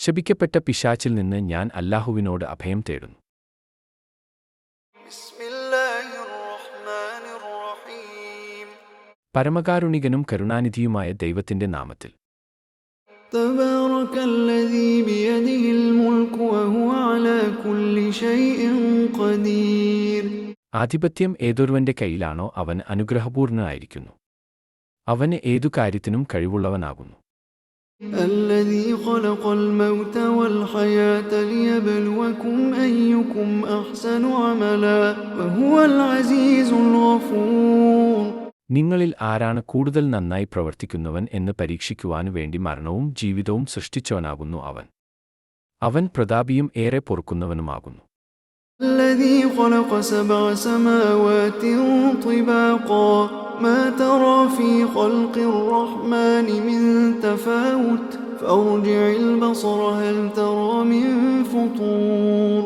ശപിക്കപ്പെട്ട പിശാച്ചിൽ നിന്ന് ഞാൻ അല്ലാഹുവിനോട് അഭയം തേടുന്നു. പരമകാരുണികനും കരുണാനിധിയുമായ ദൈവത്തിന്റെ നാമത്തിൽ. ആധിപത്യം ഏതൊരുവന്റെ കയ്യിലാണോ അവൻ അനുഗ്രഹപൂർണനായിരിക്കുന്നു. അവന് ഏതു കാര്യത്തിനും കഴിവുള്ളവനാകുന്നു. الذي خلق الموت والحياة ليبلوكم أيكم أحسن عملا وهو العزيز الغفور നിങ്ങളിൽ ആരാണ് കൂടുതൽ നന്നായി പ്രവർത്തിക്കുന്നവൻ എന്ന് പരീക്ഷിക്കുവാനു വേണ്ടി മരണവും ജീവിതവും സൃഷ്ടിച്ചവനാകുന്നു അവൻ അവൻ പ്രതാപിയും ഏറെ പൊറുക്കുന്നവനുമാകുന്നു الذي خلق سبع سماوات طباقا ما ترى في خلق الرحمن من تفاوت فارجع البصر هل ترى من فطور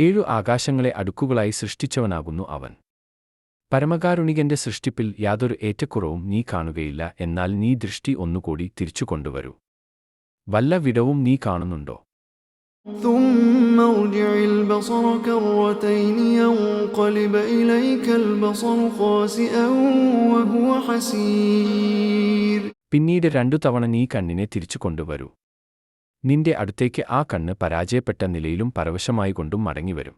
ഏഴു ആകാശങ്ങളെ അടുക്കുകളായി സൃഷ്ടിച്ചവനാകുന്നു അവൻ പരമകാരുണികന്റെ സൃഷ്ടിപ്പിൽ യാതൊരു ഏറ്റക്കുറവും നീ കാണുകയില്ല എന്നാൽ നീ ദൃഷ്ടി ഒന്നുകൂടി തിരിച്ചു കൊണ്ടുവരൂ വല്ല വിടവും നീ കാണുന്നുണ്ടോ ثم ارجع البصر كرتين ينقلب إليك البصر خاسئا وهو حسير പിന്നീട് രണ്ടു തവണ നീ കണ്ണിനെ തിരിച്ചു കൊണ്ടുവരൂ നിന്റെ അടുത്തേക്ക് ആ കണ്ണ് പരാജയപ്പെട്ട നിലയിലും പരവശമായിക്കൊണ്ടും മടങ്ങിവരും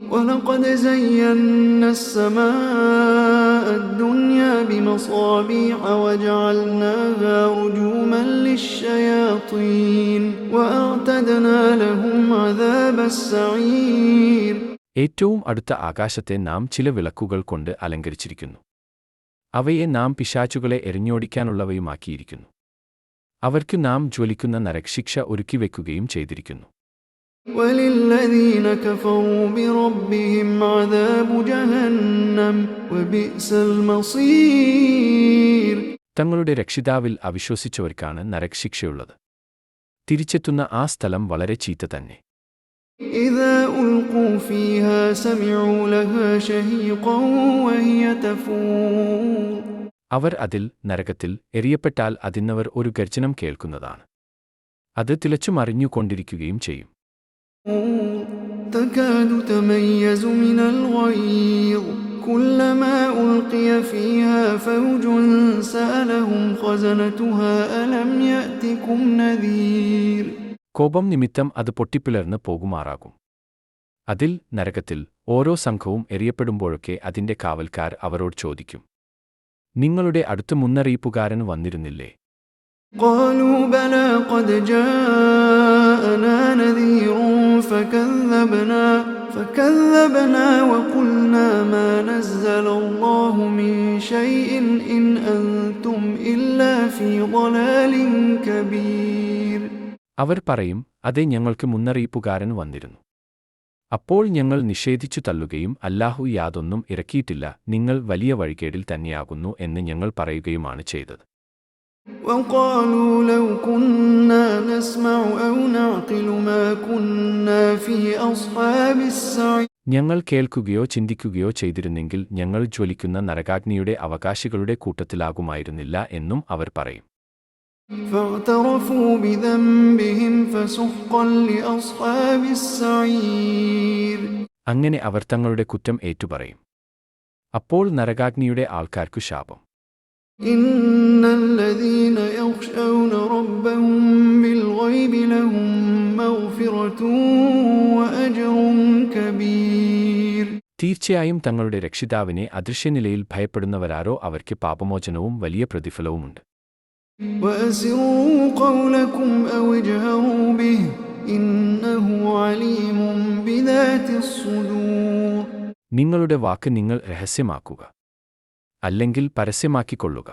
ولقد زينا السماء الدنيا بمصابيح وجعلناها رجوما للشياطين وأعتدنا لهم عذاب السعير ഏറ്റവും അടുത്ത ആകാശത്തെ നാം ചില വിളക്കുകൾ കൊണ്ട് അലങ്കരിച്ചിരിക്കുന്നു അവയെ നാം പിശാചുകളെ എറിഞ്ഞോടിക്കാനുള്ളവയുമാക്കിയിരിക്കുന്നു അവർക്ക് നാം ജ്വലിക്കുന്ന നരകശിക്ഷ ഒരുക്കിവെക്കുകയും ചെയ്തിരിക്കുന്നു وللذين كفروا بربهم عذاب جهنم وبئس المصير തങ്ങളുടെ രക്ഷിതാവിൽ അവിശ്വസിച്ചവർക്കാണ് നരകശിക്ഷയുള്ളത് തിരിച്ചെത്തുന്ന ആ സ്ഥലം വളരെ ചീത്ത തന്നെ إذا ألقوا فيها سمعوا لها شهيقا وهي تفور അവർ അതിൽ നരകത്തിൽ എറിയപ്പെട്ടാൽ അതിന്നവർ ഒരു ഗർജനം കേൾക്കുന്നതാണ് അത് തിളച്ചുമറിഞ്ഞുകൊണ്ടിരിക്കുകയും ചെയ്യും تكاد تميز من الغيظ كلما ألقي فيها فوج سألهم خزنتها ألم يأتكم نذير കോപം നിമിത്തം അത് പൊട്ടിപ്പിളർന്ന് പോകുമാറാകും അതിൽ നരകത്തിൽ ഓരോ സംഘവും എറിയപ്പെടുമ്പോഴൊക്കെ അതിന്റെ കാവൽക്കാർ അവരോട് ചോദിക്കും നിങ്ങളുടെ അടുത്ത് മുന്നറിയിപ്പുകാരൻ വന്നിരുന്നില്ലേ قالوا بلى قد جاءنا نذير فكذبنا فكذبنا وقلنا ما نزل الله من شيء إن أنتم إلا في ضلال كبير അവർ പറയും അതെ ഞങ്ങൾക്ക് മുന്നറിയിപ്പുകാരൻ വന്നിരുന്നു അപ്പോൾ ഞങ്ങൾ നിഷേധിച്ചു തള്ളുകയും അല്ലാഹു യാതൊന്നും ഇറക്കിയിട്ടില്ല നിങ്ങൾ വലിയ വഴികേടിൽ തന്നെയാകുന്നു എന്ന് ഞങ്ങൾ പറയുകയുമാണ് ചെയ്തത് وقالوا لو كنا نسمع أو نعقل ما كنا في أصحاب السعير ഞങ്ങൾ കേൾക്കുകയോ ചിന്തിക്കുകയോ ചെയ്തിരുന്നെങ്കിൽ ഞങ്ങൾ ജ്വലിക്കുന്ന നരകാഗ്നിയുടെ അവകാശികളുടെ കൂട്ടത്തിലാകുമായിരുന്നില്ല എന്നും അവർ പറയും فاعترفوا بذنبهم فسحقا لأصحاب السعير അങ്ങനെ അവർ തങ്ങളുടെ കുറ്റം ഏറ്റുപറയും അപ്പോൾ നരകാഗ്നിയുടെ ആൾക്കാർക്കു ശാപം إن الذين يخشون ربهم بالغيب لهم مغفرة وأجر كبير തീർച്ചയായും തങ്ങളുടെ രക്ഷിതാവിനെ അദൃശ്യനിലയിൽ ഭയപ്പെടുന്നവരാരോ അവർക്ക് പാപമോചനവും വലിയ പ്രതിഫലവുമുണ്ട് وأسروا قولكم أو اجهروا به إنه عليم بذات الصدور നിങ്ങളുടെ വാക്ക് നിങ്ങൾ രഹസ്യമാക്കുക അല്ലെങ്കിൽ പരസ്യമാക്കിക്കൊള്ളുക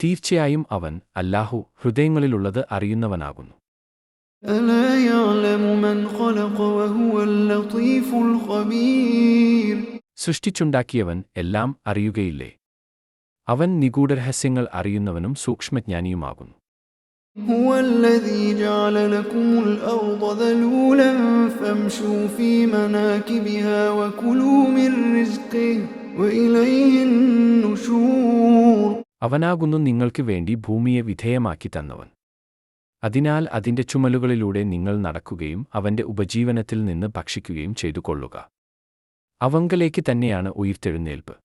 തീർച്ചയായും അവൻ അല്ലാഹു ഹൃദയങ്ങളിലുള്ളത് അറിയുന്നവനാകുന്നു ألا يعلم من خلق وهو اللطيف الخبير സൃഷ്ടിച്ചുണ്ടാക്കിയവൻ എല്ലാം അറിയുകയില്ലേ അവൻ നിഗൂഢരഹസ്യങ്ങൾ അറിയുന്നവനും സൂക്ഷ്മജ്ഞാനിയുമാകുന്നു هو الذي جعل لكم الأرض ذلولا فامشوا في مناكبها وكلوا من رزقه وإليه النشور അവനാകുന്നു നിങ്ങൾക്ക് വേണ്ടി ഭൂമിയെ വിധേയമാക്കി തന്നവൻ. അതിനാൽ അതിന്റെ ചുമലുകളിലൂടെ നിങ്ങൾ നടക്കുകയും അവന്റെ ഉപജീവനത്തിൽ നിന്ന് ഭക്ഷിക്കുകയും ചെയ്തുകൊള്ളുക. അവങ്കലേക്ക് തന്നെയാണ് ഉയിർത്തെഴുന്നേൽപ്പ്.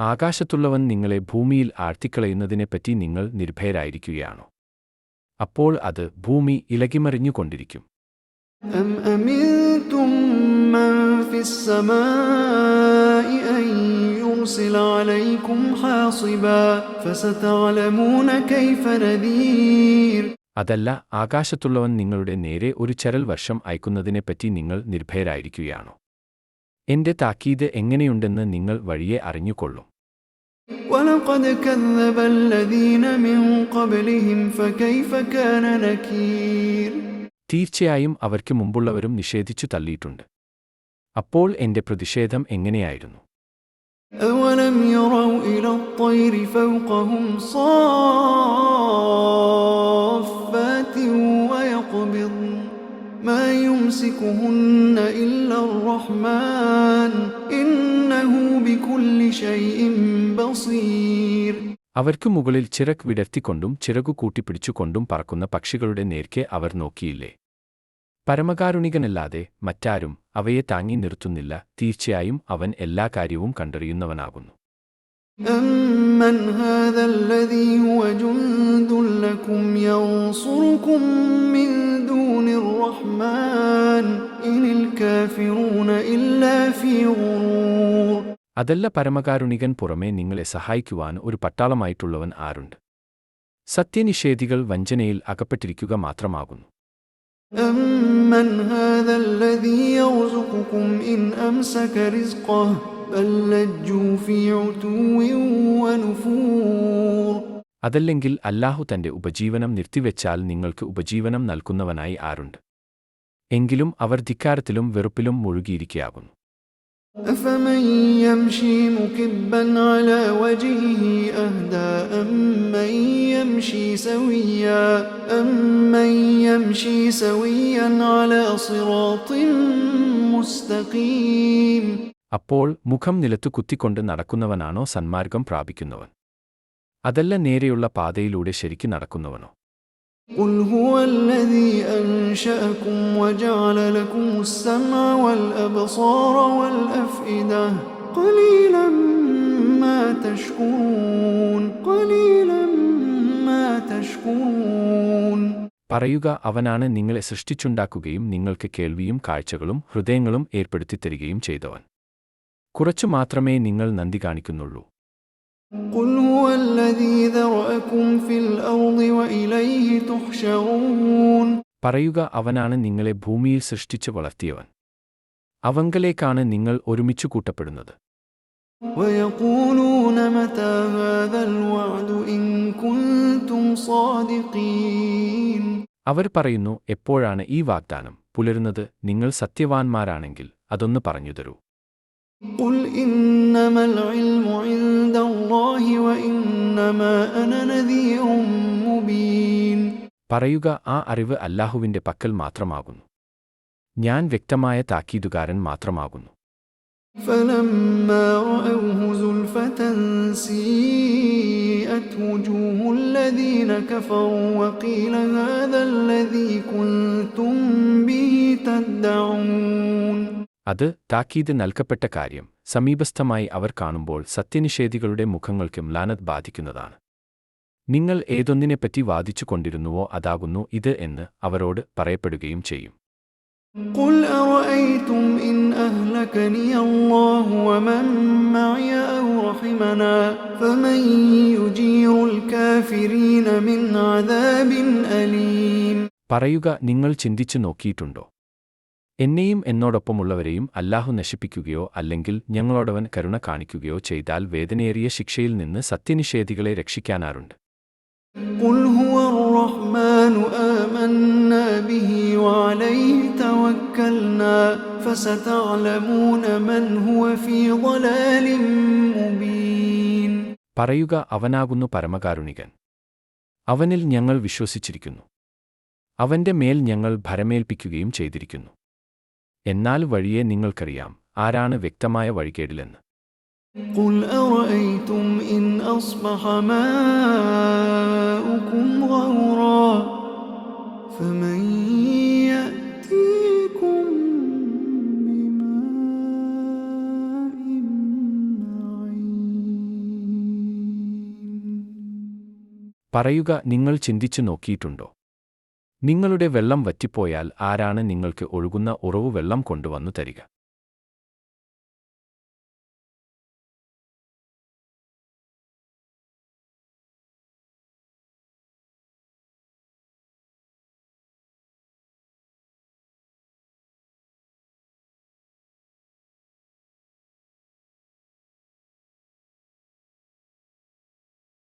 ആകാശത്തുള്ളവൻ നിങ്ങളെ ഭൂമിയിൽ ആഴ്ത്തിക്കളയുന്നതിനെപ്പറ്റി നിങ്ങൾ നിർഭയരായിരിക്കുകയാണോ? അപ്പോൾ അത് ഭൂമി ഇലകിമറിഞ്ഞുകൊണ്ടിരിക്കും. അതല്ല ആകാശത്തുള്ളവൻ നിങ്ങളുടെ നേരെ ഒരു ചരൽ വർഷം അയക്കുന്നതിനെപ്പറ്റി നിങ്ങൾ നിർഭയരായിരിക്കുകയാണോ? എന്റെ താക്കീത് എങ്ങനെയുണ്ടെന്ന് നിങ്ങൾ വഴിയെ അറിഞ്ഞുകൊള്ളും ولقد كذب الذين من قبلهم فكيف كان نكير തീർച്ചയായും അവർക്ക് മുമ്പുള്ളവരും നിഷേധിച്ചു തള്ളിയിട്ടുണ്ട് അപ്പോൾ എന്റെ പ്രതിഷേധം എങ്ങനെയായിരുന്നു أولم يروا إلى الطير فوقهم صافات ويقبضن ما يمسكهن إلا الرحمن إنه بكل شيء بصير അവർക്ക് മുകളിൽ ചിറക് വിടർത്തിക്കൊണ്ടും ചിറകു കൂട്ടിപ്പിടിച്ചുകൊണ്ടും പറക്കുന്ന പക്ഷികളുടെ നേർക്കെ അവർ നോക്കിയില്ലേ പരമകാരുണികനല്ലാതെ മറ്റാരും അവയെ താങ്ങി നിർത്തുന്നില്ല തീർച്ചയായും അവൻ എല്ലാ കാര്യവും കണ്ടറിയുന്നവനാകുന്നു أمن هذا الذي هو جند لكم ينصركم من دون الرحمن إن الكافرون إلا في غرور അതല്ല പരമകാരുണികൻ പുറമേ നിങ്ങളെ സഹായിക്കുവാൻ ഒരു പട്ടാളമായിട്ടുള്ളവൻ ആരുണ്ട് സത്യനിഷേധികൾ വഞ്ചനയിൽ അകപ്പെട്ടിരിക്കുക മാത്രമാകുന്നു أمن هذا الذي يرزقكم إن أمسك رزقه بل لجوا في عتو ونفور അതല്ലെങ്കിൽ അല്ലാഹു തന്റെ ഉപജീവനം നിർത്തിവെച്ചാൽ നിങ്ങൾക്ക് ഉപജീവനം നൽകുന്നവനായി ആരുണ്ട് എങ്കിലും അവർ ധിക്കാരത്തിലും വെറുപ്പിലും മുഴുകിയിരിക്കയാകുന്നു أفمن يمشي مكبا على وجهه أهدى أمن يمشي سويا أمن يمشي سويا على صراط مستقيم അപ്പോൾ മുഖം നിലത്തു കുത്തിക്കൊണ്ട് നടക്കുന്നവനാണോ സന്മാർഗം പ്രാപിക്കുന്നവൻ അതല്ല നേരെയുള്ള പാതയിലൂടെ ശരിക്ക് നടക്കുന്നവനോ قل هو الذي أنشأكم وجعل لكم السمع والأبصار والأفئدة قليلا ما تشكرون قليلا ما تشكرون പറയുക അവനാണ് നിങ്ങളെ സൃഷ്ടിച്ചുണ്ടാക്കുകയും നിങ്ങൾക്ക് കേൾവിയും കാഴ്ചകളും ഹൃദയങ്ങളും ഏർപ്പെടുത്തിത്തരികയും ചെയ്തവൻ കുറച്ചു മാത്രമേ നിങ്ങൾ നന്ദി കാണിക്കുന്നുള്ളൂ قل هو الذي ذرأكم في الأرض وإليه تحشرون പറയുക അവനാണ് നിങ്ങളെ ഭൂമിയിൽ സൃഷ്ടിച്ചു വളർത്തിയവൻ അവങ്കലേക്കാണ് നിങ്ങൾ ഒരുമിച്ചു കൂട്ടപ്പെടുന്നത് ويقولون متى هذا الوعد إن كنتم صادقين അവർ പറയുന്നു എപ്പോഴാണ് ഈ വാഗ്ദാനം പുലരുന്നത് നിങ്ങൾ സത്യവാൻമാരാണെങ്കിൽ അതൊന്ന് പറഞ്ഞു തരൂ قل إنما العلم عند الله وإنما أنا نذير مبين പറയുക ആ അറിവ് അല്ലാഹുവിന്റെ പക്കൽ മാത്രമാകുന്നു ഞാൻ വ്യക്തമായ താക്കീതുകാരൻ മാത്രമാകുന്നു فلما رأوه زلفة سيئت وجوه الذين كفروا وقيل هذا الذي كنتم به تدعون അത് താക്കീത് നൽകപ്പെട്ട കാര്യം സമീപസ്ഥമായി അവർ കാണുമ്പോൾ സത്യനിഷേധികളുടെ മുഖങ്ങൾക്ക് മ്ലാനത് ബാധിക്കുന്നതാണ് നിങ്ങൾ ഏതൊന്നിനെപ്പറ്റി വാദിച്ചു കൊണ്ടിരുന്നുവോ അതാകുന്നു ഇത് എന്ന് അവരോട് പറയപ്പെടുകയും ചെയ്യും قل أرأيتم إن أهلكني الله ومن معي أو رحمنا فمن يجير الكافرين من عذاب أليم പറയുക നിങ്ങൾ ചിന്തിച്ചു നോക്കിയിട്ടുണ്ടോ എന്നെയും എന്നോടൊപ്പമുള്ളവരെയും അല്ലാഹു നശിപ്പിക്കുകയോ അല്ലെങ്കിൽ ഞങ്ങളോടവൻ കരുണ കാണിക്കുകയോ ചെയ്താൽ വേദനയേറിയ ശിക്ഷയിൽ നിന്ന് സത്യനിഷേധികളെ രക്ഷിക്കാനാറുണ്ട് قل هو الرحمن آمنا به وعليه توكلنا فستعلمون من هو في ضلال مبين പറയുക അവനാകുന്നു പരമകാരുണികൻ അവനിൽ ഞങ്ങൾ വിശ്വസിച്ചിരിക്കുന്നു അവന്റെ മേൽ ഞങ്ങൾ ഭരമേൽപ്പിക്കുകയും ചെയ്തിരിക്കുന്നു എന്നാൽ വഴിയെ നിങ്ങൾക്കറിയാം ആരാണ് വ്യക്തമായ വഴികേടിലെന്ന് قل أرأيتم إن أصبح ماؤكم غورا فمن يأتيكم بماء معين പറയുക നിങ്ങൾ ചിന്തിച്ചു നോക്കിയിട്ടുണ്ടോ നിങ്ങളുടെ വെള്ളം വറ്റിപ്പോയാൽ ആരാണ് നിങ്ങൾക്ക് ഒഴുകുന്ന ഉറവു വെള്ളം കൊണ്ടുവന്നു തരിക?